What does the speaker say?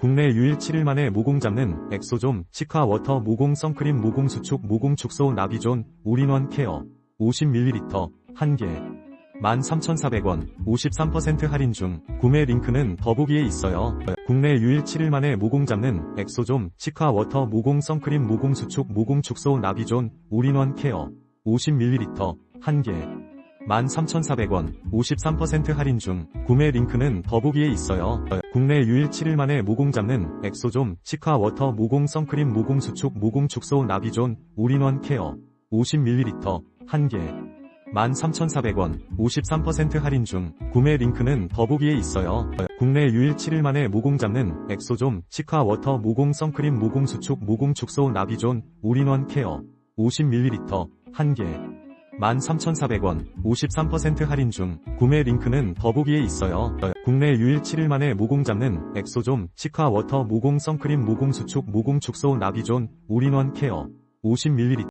국내 유일 7일 만에 모공 잡는 엑소좀 치카 워터 모공 선크림 모공 수축 모공 축소 나비존 올인원 케어 50ml 1개 13,400원 53% 할인 중 구매 링크는 더보기에 있어요. 국내 유일 7일 만에 모공 잡는 엑소좀 치카 워터 모공 선크림 모공 수축 모공 축소 나비존 올인원 케어 50ml 1개 13,400원 53% 할인 중 구매 링크는 더보기에 있어요. 국내 유일 7일 만에 모공 잡는 엑소좀 치카 워터 모공 선크림 모공 수축 모공 축소 나비존 올인원 케어 50ml 1개 13,400원 53% 할인 중 구매 링크는 더보기에 있어요. 국내 유일 7일 만에 모공 잡는 엑소좀 치카 워터 모공 선크림 모공 수축 모공 축소 나비존 올인원 케어 50ml 1개 13,400원 53% 할인 중 구매 링크는 더보기에 있어요. 국내 유일 7일 만에 모공 잡는 엑소좀 치카 워터 모공 선크림 모공 수축 모공 축소 나비존 올인원 케어 50ml